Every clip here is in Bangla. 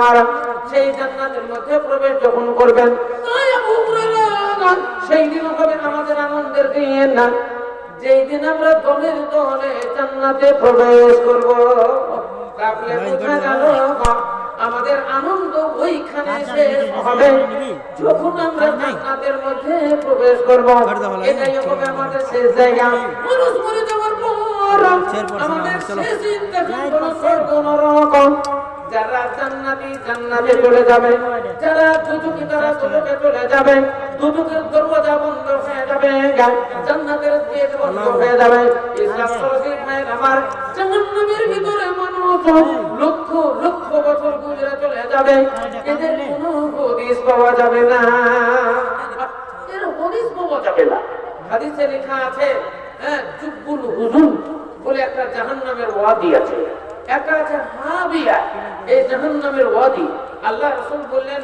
আপনারা সেই জান্নাতের মধ্যে প্রবেশ যখন করবেন সেই দিন হবে আমাদের আনন্দের দিন। না যেই দিন আমরা দলের দলে জান্নাতে প্রবেশ করব তাহলে বোঝা গেল আমাদের আনন্দ ওইখানে শেষ হবে। যখন আমরা জান্নাতের মধ্যে প্রবেশ করব এটাই হবে আমাদের শেষ জায়গা। মানুষ মরে যাওয়ার পর আমাদের শেষ ইন্তেকাল হলো স্বর্গ নরক। যারা জান্নাতি জান্নাতে চলে যাবে। যারা দুজুকি তারা দুজুকে চলে যাবে দুজুকের দরওয়াজা বন্ধ হয়ে যাবে জান্নাতের গেট বন্ধ হয়ে যাবে। ইসলাম শরীফ মায়ের আমার জাহান্নামের ভিতরে মানুষ লক্ষ লক্ষ বছর গুজরে চলে যাবে। এদের কোনো হদিস পাওয়া যাবে না। এর হদিস পাওয়া যাবে না। হাদিসে লেখা আছে হ্যাঁ জুব্বুল হুজুন বলে একটা জাহান্নামের ওয়াদি আছে। একটা আছে হাবিয়া এই জাহান্নামের ওয়াদি। আল্লাহ রাসূল বললেন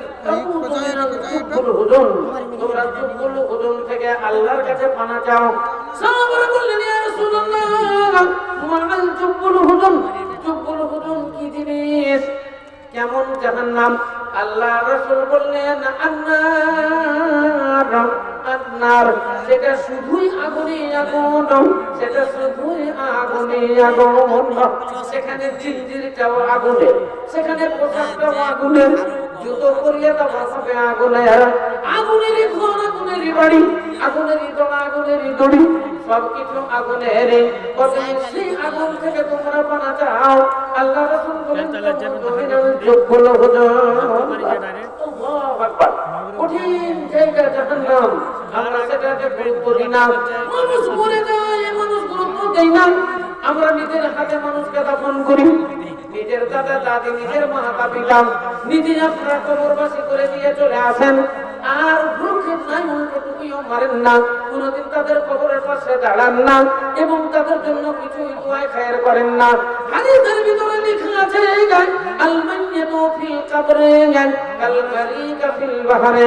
তোমরা জুব্বুল হুজুন থেকে আল্লাহর কাছে পানা চাও। সাহাবারা বললেন ইয়া রাসূলুল্লাহ মানাল জুব্বুল হুজুন জুব্বুল হুজুন কি জিনিস? কেমন জাহান্নাম? আল্লাহ রাসূল বললেন আন্নার। আন্নার সেটা শুধুই আগুনে আগুন সেটা শুধুই আগুনে আগুন। সেখানে জিঞ্জিরটাও আগুনে সেখানে পোশাকটাও আগুনের জুতো পরিয়ে দেওয়া হবে আগুনের আগুনেরই ঘর আগুনেরই বাড়ি আগুনেরই দোড়া আগুনেরই দড়ি সবকিছু আগুনের সেই আগুন থেকে তোমরা পানা চাও। আল্লাহ রাসূল বলেন যোগ্য হতো কঠিন আমরা নিজের হাতে মানুষকে করি, নিজের দাদা দাদি, নিজের মাতা পিতা, নিজে কবরবাসী করে দিয়ে চলে আসেন। আর নাই মারেন না। কোনোদিন তাদের কবরের পাশে দাঁড়ান না এবং তাদের জন্য কিছু দোয়ায় খায়ের করেন না। হাদিসের ভিতরে লেখা আছে, আল মাইয়াতু ফিল ফিল বাহরে।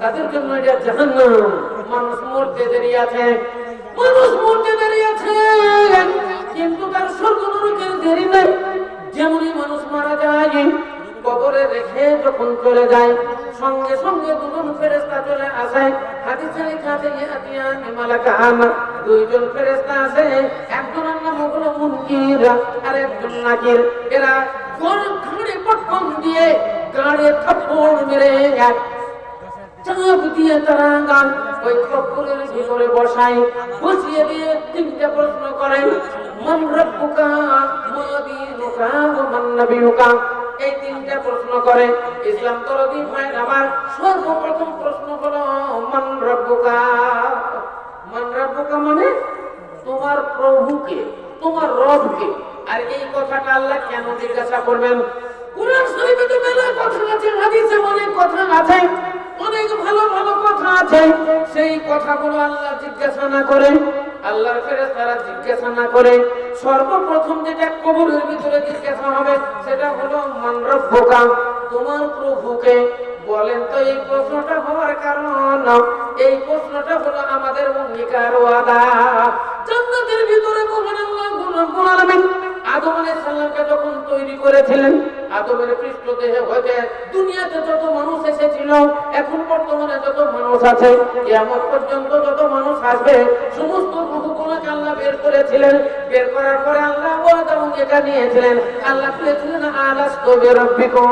তাদের জন্য এটা জাহান্নাম। মানুষ মরতে দেরি আছে। মানুষ মরতে দেরি আছে। কিন্তু তার স্বর্গ নরকের দেরি নেই। যেমনই মানুষ মারা যায়, কবরে রেখে যখন চলে যায়, সঙ্গে সঙ্গে দুজন ফেরেশতা চলে আসে। হাদিসে লেখা আছে দুইজন ফেরেশতা আছে নাম হলো মুনকির আর একজন নাকির এরা ঘাড়ে পটকন দিয়ে গাড়ে থাপ্পড় মেরে চাপ দিয়ে তারা গান ওই কবরের ভিতরে বসাই বসিয়ে দিয়ে তিনটা প্রশ্ন করে, মান রব্বুকা মান নাবিয়ুকা এই তিনটা প্রশ্ন করে, ইসলাম তরদি মায়ের আমার? সর্বপ্রথম প্রশ্ন হলো, মান রব্বুকা। মান রব্বুকা মানে তোমার প্রভুকে, তোমার রবকে। আর এই কথাটা আল্লাহ কেন জিজ্ঞাসা করবেন? কথাগুলো আল্লাহ জিজ্ঞাসা না করে, আল্লাহর ফেরেশতারা জিজ্ঞাসা না করে। সর্বপ্রথম যেটা কবরের ভিতরে জিজ্ঞাসা হবে, সেটা হলো, মান রব্বুকা? তোমার প্রভুকে বলেন তো, এই প্রশ্নটা হওয়ার কারণ, এই প্রশ্নটা হলো আমাদের অঙ্গীকার ওয়াদা জান্নাতের ভিতরে মহান আল্লাহ আলামিন। আদম আলাইহিস সালামকে যখন তৈরি করেছিলেন আদমের পৃষ্ঠদেহে হতে দুনিয়াতে যত মানুষ এসেছিল, এখন বর্তমানে যত মানুষ আছে, কিয়ামত পর্যন্ত যত মানুষ আসবে, সমস্ত রূহগুলোকে আল্লাহ বের করেছিলেন। বের করার পরে আল্লাহ ওয়াদা অঙ্গীকার নিয়েছিলেন। আল্লাহ বলেছিলেন, আলাস্তু বিরাব্বিকুম।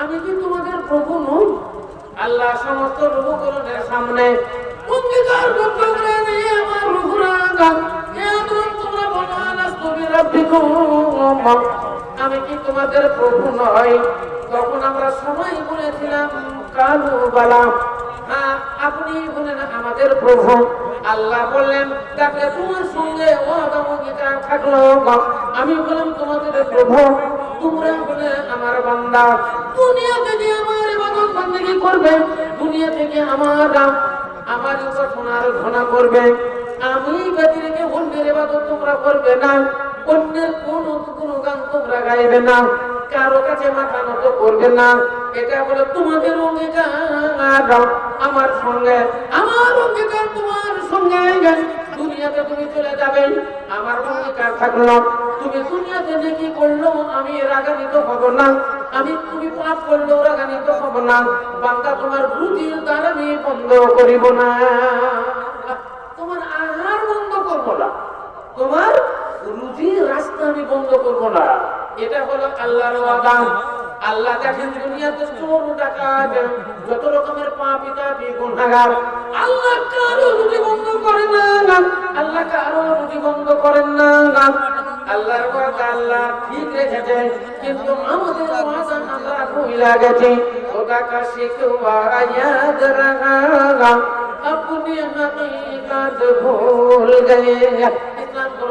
আমি কি তোমাদের প্রভু নই? আল্লাহ সমস্ত রূপকরণের সামনে অঙ্গীকার করতে বলে আমার রূপরা গান হে তোমরা বলো, আলাস্তু বিরাব্বিকুম। আমি কি তোমাদের প্রভু নই তখন আমরা সবাই বলেছিলাম, কালু বালা। আপনি বলেন আমাদের প্রভু। আল্লাহ বললেন তাকে তোমার সঙ্গে অদমগিতা থাকল আমি বললাম, তোমাদের প্রভু, তোমরা বলে আমার বান্দা। দুনিয়াতে যে আমার করবে? দুনিয়া থেকে আমার আমার উপাসনার ঘোষণা করবে আমি ব্যতিরেকে অন্যের এবাদত তোমরা করবে না। অন্যের কোন তোমরা গাইবে না। কারও কাছে মাথা নত করবে না। এটা তোমাদের অঙ্গীকার। আমার সঙ্গে, আমার অঙ্গীকার তোমার সঙ্গে দুনিয়াতে তুমি চলে আমার অঙ্গীকার থাকল তুমি দুনিয়াতে করল, আমি রাগান্বিত হব না। আমি তুমি পাপ করলেও রাগান্বিত হব না। বান্দা তোমার রুটির দ্বারা আমি বন্ধ করিব না। তোমার আহার বন্ধ করব না। তোমার রুজির রাস্তা আমি বন্ধ করব না। এটা হলো আল্লাহর ওয়াদা। আল্লাহ দেখেন দুনিয়াতে চোর, ডাকাত, যত রকমের পাপি তাপি, গুনাহগার। আল্লাহ কারও রুজি বন্ধ করেন না না। আল্লাহ কারও রুজি বন্ধ করেন না আল্লাহর কথা আল্লাহ ঠিক রেখেছে কিন্তু আমাদের ওয়াদা আল্লাহ ভুলা গেছে। খোদা কা শিকওয়া ইয়াদ রাখা আপনি হাকিকত ভুল গয়ে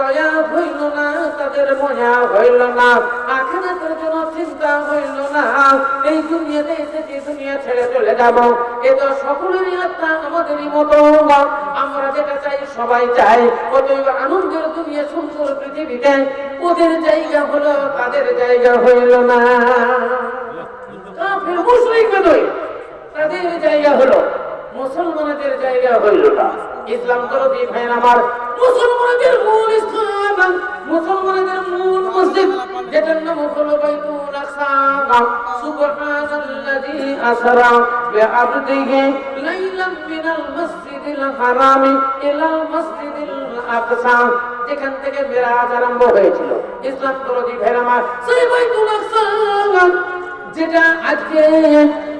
দয়া হইল না, তাদের মজা হইল না, আখেরাতের জন্য চিন্তা হইল না। এই দুনিয়াতে এসেছি দুনিয়া ছেড়ে চলে যাব। এ তো সকলেরই আত্মা, আমাদেরই মতো। আমরা যেটা চাই, সবাই চাই। অতএব আনন্দের দুনিয়া, সুন্দর পৃথিবীতে, ওদের জায়গা হলো, তাদের জায়গা হইল না। কাফের বেদুইন তাদের জায়গা হলো, মুসলমানদের জায়গা হইল না। ইসলাম দরদি ভাইয়ের আমার। মুসলমানদের মূল স্থান, মুসলমানদের মূল মসজিদ যেটার নাম হলো বাইতুল আকসা সুবহানাল্লাযী আসরা বিআবদিহি লাইলান মিনাল মাসজিদিল হারামি ইলাল মাসজিদিল আকসা, যেখান থেকে মেরাজ আরম্ভ হয়েছিল। ইসলাম দরদি ভাইয়ের আমার। সেই বাইতুল আকসা যেটা আজকে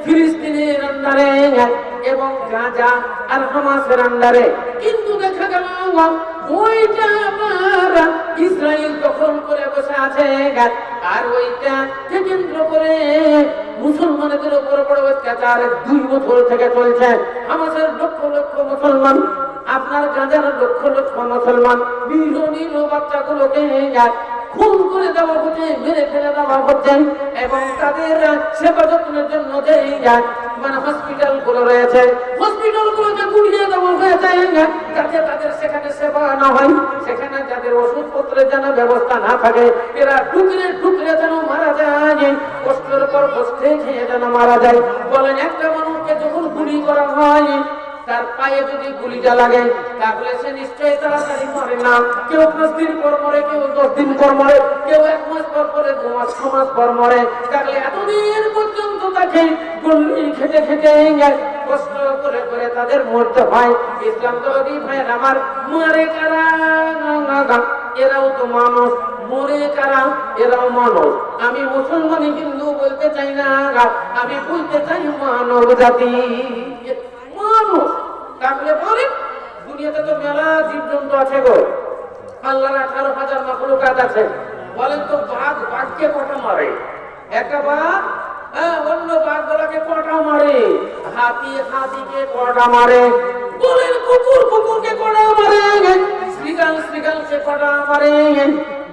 ফিলিস্তিনের আন্ডারে এবং গাজা আর হামাসের আন্ডারে। কিন্তু দেখা গেল ওইটা ইসরায়েল দখল করে বসে আছে। আর ওইটা কেন্দ্র করে মুসলমানদের উপর বড় অত্যাচার দুই বছর থেকে চলছে। লক্ষ লক্ষ মুসলমান, আপনার গাজার লক্ষ লক্ষ মুসলমান নিরীহ বাচ্চাগুলোকে খুন করে দেওয়া হচ্ছে, মেরে ফেলে দেওয়া হচ্ছে। এবং তাদের সেবা যত্নের জন্য যে মানে হসপিটালগুলো রয়েছে হসপিটাল গুলোকে গুড়িয়ে দেওয়া হয়েছে, যাতে তাদের সেখানে সেবা না হয়, সেখানে যাদের ওষুধপত্রের যেন ব্যবস্থা না থাকে, এরা ঢুকলে ঢুকলে যেন মারা যায়, কষ্টের পর কষ্টে খেয়ে যেন মারা যায়। বলেন, একটা মানুষকে যখন গুলি করা হয় তার পায়ে যদি গুলিটা লাগে, তাহলে সে নিশ্চয়ই তাড়াতাড়ি মরে না। কেউ পাঁচ দিন পর মরে, কেউ দশ দিন পর মরে, কেউ এক মাস পর মরে, দু মাস, ছ মাস পর মরে। তাহলে এতদিন পর্যন্ত তাকে গুলি খেটে খেটে কষ্ট করে করে তাদের মরতে হয়। ইসলাম তো ভাই আমার, মরে কারা? এরাও তো মানুষ। মরে কারা? এরাও মানুষ। আমি মুসলমান হিন্দু বলতে চাই না, আমি বলতে চাই মানব জাতি মানুষ তাহলে বলেন দুনিয়াতে তো মেলা জীবজন্তু আছে গো। আল্লাহর আঠারো হাজার মাকলুকাত আছে। বলেন তো বাঘ বাঘকে কটা মারে? একটা বাঘ হ্যাঁ, অন্য বাঘ গুলাকে কটা মারে? হাতি হাতিকে কটা মারে? কুকুর কুকুরকে কটা মারে? কটা মারে?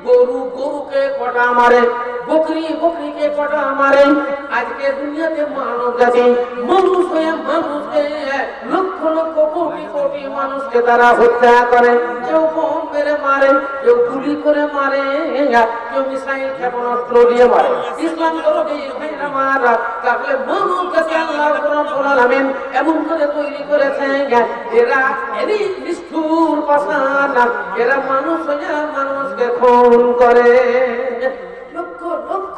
গরু গরুকে কটা মারে? বকরি, বকরিকে কটা মারে? আজকে দুনিয়াতে মানব জাতি মানুষ হয়ে মানুষকে, লক্ষ লক্ষ কোটি কোটি মানুষকে তারা হত্যা করে। কেউ বোম মেরে মারে, কেউ গুলি করে মারে, কেউ মিসাইল ক্ষেপণাস্ত্র দিয়ে মারে। ইসলাম এমন করে তৈরি করেছে, এরা এরই এরা মানুষ হয়ে মানুষকে খুন করে।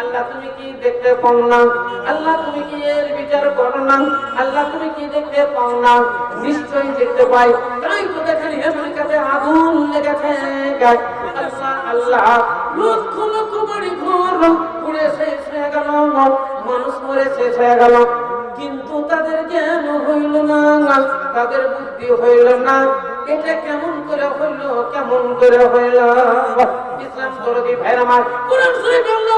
আল্লাহ তুমি কি দেখতে পাও না? আল্লাহ তুমি কি এর বিচার করো না? আল্লাহ তুমি কি দেখতে পাও না? নিশ্চয়ই দেখতে পাই। তাই তো দেখেন আমেরিকাতে আগুন লেগেছে আল্লাহ লক্ষ লক্ষ বাড়ি ঘর পুড়ে শেষ হয়ে গেল। মানুষ মরে শেষ হয়ে গেল। কিন্তু তাদের জ্ঞান হইল না, তাদের বুদ্ধি হইল না। এটা কেমন করে হইল, কেমন করে হইল? ইসলাম দরদি ভাইরা আমার কোরআন শরীফে আল্লাহ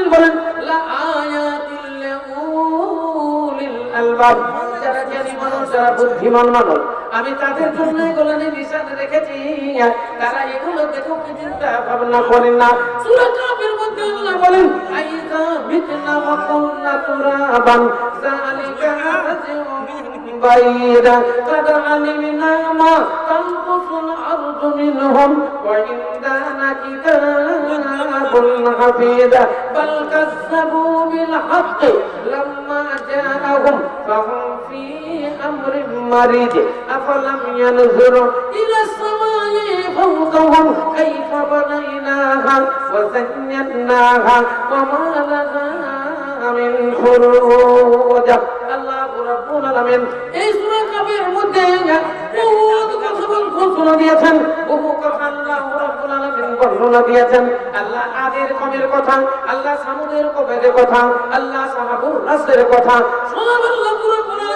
আলামিন বলেন, লা আয়াতিল লাউলিল আলবাব। যারা জ্ঞানী মানুষ, যারা বুদ্ধিমান মানুষ, আমি তাদের জন্য এগুলোনে নিশান রেখেছি। তারা এগুলো দেখো কিছুটা ভাবনা করেন না। সূরা কাফের মধ্যে আল্লাহ বলেন, আইযা মিতনা ওয়া কুননা তুরাবান, যালিকা আযীম বাইরা কাদ আলিমনা মা তানকুসুল الأرض منهم وعندنا كتاب حفيظ بل كذبوا بالحق لما جاءهم فهم في أمر مريج أفلم ينظروا إلى السماء فوقهم كيف بنيناها وزيناها وما لها من فروج আল্লাহ রাব্বুল আলামিন এই সূরা কাফের মধ্যে বহুত কথা দিয়েছেন, বহু কথা আল্লাহ বর্ণনা দিয়েছেন। আল্লাহ আদের কমের কথা, আল্লাহ সামুদের কমের কথা, আল্লাহ সাহাবুর রাসের কথা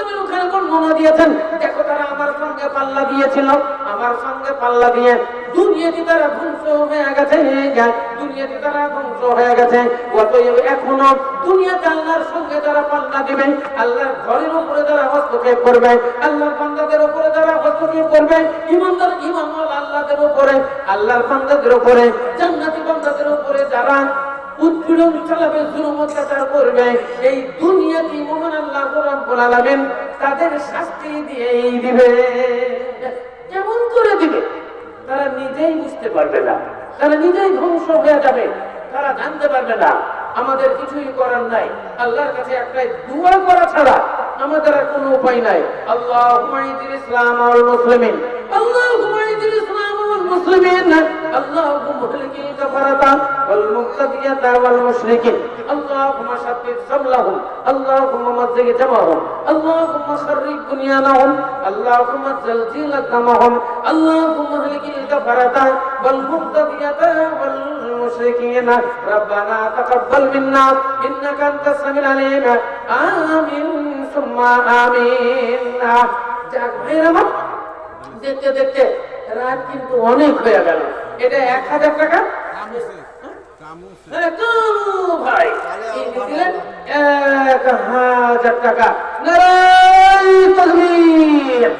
আলামিন ওখানে বর্ণনা দিয়েছেন। দেখো তারা আমার সঙ্গে পাল্লা দিয়েছিল। আমার সঙ্গে পাল্লা দিয়ে দুনিয়াতে তারা ধ্বংস হয়ে গেছে। দুনিয়াতে তারা ধ্বংস হয়ে গেছে। অতএব এখনও দুনিয়াতে আল্লাহর সঙ্গে যারা পাল্লা দিবে, আল্লাহর ঘরের উপরে যারা হস্তক্ষেপ করবে, আল্লাহর বান্দাদের উপরে যারা হস্তক্ষেপ করবে, ইমানদার ইমান আল্লাহদের উপরে, আল্লাহর বান্দাদের উপরে, জান্নাতি বান্দাদের উপরে যারা উৎপীড়ন চালাবে, জুলুম অত্যাচার করবে, এই দুনিয়াতে মহান আল্লাহ রাব্বুল আলামিন তাদের শাস্তি দিয়েই দিবে। কেমন করে দিবে, তারা নিজেই বুঝতে পারবে না, তারা নিজেই ধ্বংস হয়ে যাবে, তারা জানতে পারবে না, আমাদের কিছুই করার নাই, আল্লাহর কাছে একটাই দোয়া করা ছাড়া আমাদের আর কোনো উপায় নাই। আল্লাহ ইসলাম আল মুসলিমিন আল্লাহ ইসলাম আল মুসলিমিন। اللهم اهلك الكفرة والمبتدية والمشركين اللهم شتت شملهم اللهم مزق جمعهم اللهم خرج بنيانهم اللهم زلزل دمهم اللهم اهلك الكفرة والمبتدية والمشركين ربنا تقبل منا إنك أنت السميع العليم آمين ثم آمين যাক ভাইরা আমার, দেখতে দেখতে রাত কিন্তু অনেক হয়ে গেল এটা এক হাজার টাকা? ভাই দিলেন এক হাজার টাকা। তকবীর